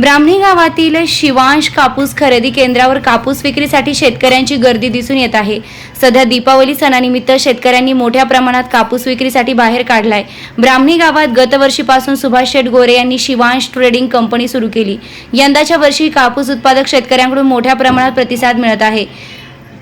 ब्राह्मणी गावातील शिवांश कापूस खरेदी केंद्रावर कापूस विक्रीसाठी शेतकऱ्यांची गर्दी दिसून येत आहे. सध्या दीपावली सणानिमित्त शेतकऱ्यांनी मोठ्या प्रमाणात कापूस विक्रीसाठी बाहेर काढलाय. ब्राह्मणी गावात गतवर्षीपासून सुभाष शेठ गोरे यांनी शिवांश ट्रेडिंग कंपनी सुरू केली. यंदाच्या वर्षी कापूस उत्पादक शेतकऱ्यांकडून मोठ्या प्रमाणात प्रतिसाद मिळत आहे.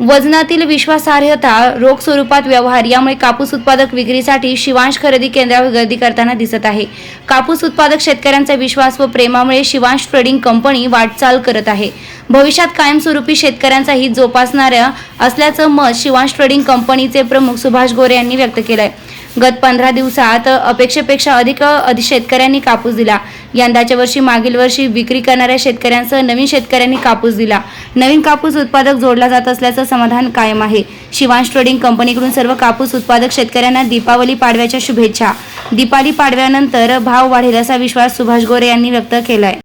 वजनातील विश्वासार्हता रोख स्वरूपात व्यवहार यामुळे कापूस उत्पादक विक्रीसाठी शिवांश खरेदी केंद्रावर गर्दी करताना दिसत आहे. कापूस उत्पादक शेतकऱ्यांचा विश्वास व प्रेमामुळे शिवांश ट्रेडिंग कंपनी वाटचाल करत आहे. भविष्यात कायमस्वरूपी शेतकऱ्यांचा हित जोपासणाऱ्या असल्याचं मत शिवांश ट्रेडिंग कंपनीचे प्रमुख सुभाष गोरे यांनी व्यक्त केलं आहे गत पंधरा दिवसात अपेक्षेपेक्षा अधिक शेतकऱ्यांनी कापूस दिला. यंदाच्या वर्षी मागील वर्षी विक्री करणाऱ्या शेतकऱ्यांसह नवीन शेतकऱ्यांनी कापूस दिला. नवीन कापूस उत्पादक जोडला जात असल्याचं समाधान कायम आहे. शिवांश ट्रेडिंग कंपनीकडून सर्व कापूस उत्पादक शेतकऱ्यांना दीपावली पाडव्याच्या शुभेच्छा. दीपावली पाडव्यानंतर भाव वाढेल असा विश्वास सुभाष गोरे यांनी व्यक्त केलाय.